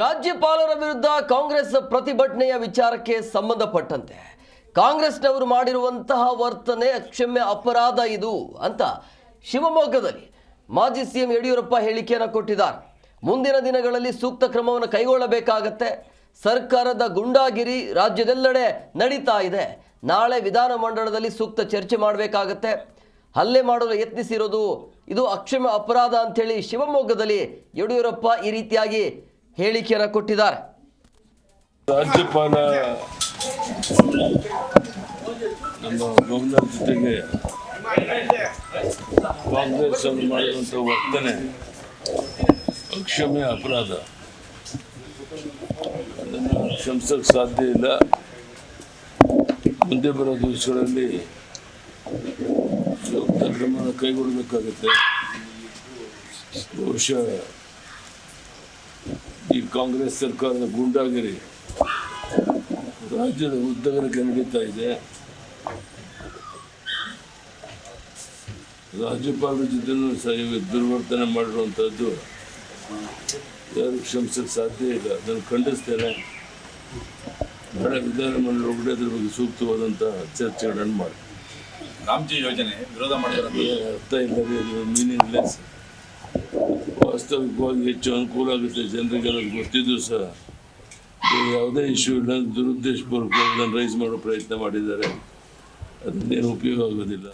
ರಾಜ್ಯಪಾಲರ ವಿರುದ್ಧ ಕಾಂಗ್ರೆಸ್ ಪ್ರತಿಭಟನೆಯ ವಿಚಾರಕ್ಕೆ ಸಂಬಂಧಪಟ್ಟಂತೆ ಕಾಂಗ್ರೆಸ್ನವರು ಮಾಡಿರುವಂತಹ ವರ್ತನೆ ಅಕ್ಷಮ್ಯ ಅಪರಾಧ ಇದು ಅಂತ ಶಿವಮೊಗ್ಗದಲ್ಲಿ ಮಾಜಿ ಸಿಎಂ ಯಡಿಯೂರಪ್ಪ ಹೇಳಿಕೆಯನ್ನು ಕೊಟ್ಟಿದ್ದಾರೆ. ಮುಂದಿನ ದಿನಗಳಲ್ಲಿ ಸೂಕ್ತ ಕ್ರಮವನ್ನು ಕೈಗೊಳ್ಳಬೇಕಾಗತ್ತೆ. ಸರ್ಕಾರದ ಗುಂಡಾಗಿರಿ ರಾಜ್ಯದೆಲ್ಲೆಡೆ ನಡೀತಾ ಇದೆ. ನಾಳೆ ವಿಧಾನಮಂಡಲದಲ್ಲಿ ಸೂಕ್ತ ಚರ್ಚೆ ಮಾಡಬೇಕಾಗತ್ತೆ. ಹಲ್ಲೆ ಮಾಡಲು ಯತ್ನಿಸಿರೋದು ಇದು ಅಕ್ಷಮ್ಯ ಅಪರಾಧ ಅಂಥೇಳಿ ಶಿವಮೊಗ್ಗದಲ್ಲಿ ಯಡಿಯೂರಪ್ಪ ಈ ರೀತಿಯಾಗಿ ಹೇಳಿಕೆಯನ್ನು ಕೊಟ್ಟಿದ್ದಾರೆ. ರಾಜ್ಯಪಾಲ ನಮ್ಮ ಗವರ್ನರ್ ಜೊತೆಗೆ ಕಾಂಗ್ರೆಸ್ ಅವರು ಮಾಡಿದಂಥ ವರ್ತನೆ ಅಕ್ಷಮ್ಯ ಅಪರಾಧ. ಅದನ್ನು ಕ್ಷಮಿಸಕ್ಕೆ ಸಾಧ್ಯ ಇಲ್ಲ. ಮುಂದೆ ಬರೋ ದಿವಸಗಳಲ್ಲಿ ಕ್ರಮ ಕೈಗೊಳ್ಳಬೇಕಾಗುತ್ತೆ. ಬಹುಶಃ ಈ ಕಾಂಗ್ರೆಸ್ ಸರ್ಕಾರದ ಗೂಂಡಾಗಿರಿ. ರಾಜ್ಯದ ಉದ್ದಗಲಕ್ಕೆ ನಡೀತಾ ಇದೆ. ರಾಜ್ಯಪಾಲರ ಜೊತೆನೂ ಸಹ ದುರ್ವರ್ತನೆ ಮಾಡಿರುವಂಥದ್ದು ಯಾರು ಕ್ಷಮಿಸಕ್ಕೆ ಸಾಧ್ಯ ಇಲ್ಲ ಅದನ್ನು ಖಂಡಿಸ್ತೇನೆ. ನಾಳೆ ವಿಧಾನಮಂಡಲ ಒಳಗಡೆ ಅದ್ರ ಬಗ್ಗೆ ಸೂಕ್ತವಾದಂಥ ಚರ್ಚೆಗಳನ್ನು ಮಾಡಿ. ರಾಮ್ಜಿ ಯೋಜನೆ ವಿರೋಧ ಮಾಡಿದ್ರೆ ಅರ್ಥ ಇಲ್ಲ ಮೀನಿಂಗ್ಲೆಸ್. ವಾಸ್ತವಿಕವಾಗಿ ಹೆಚ್ಚು ಅನುಕೂಲ ಆಗುತ್ತೆ ಜನರಿಗೆ ಅನ್ನೋದು ಗೊತ್ತಿದ್ದು ಸಹ ಯಾವುದೇ ಇಶ್ಯೂ ಇಲ್ಲ ದುರುದ್ದೇಶಪೂರ್ವಕವಾಗಿ ಅದನ್ನು ರೈಸ್ ಮಾಡೋ ಪ್ರಯತ್ನ ಮಾಡಿದ್ದಾರೆ ಅದನ್ನೇನು ಉಪಯೋಗ ಆಗೋದಿಲ್ಲ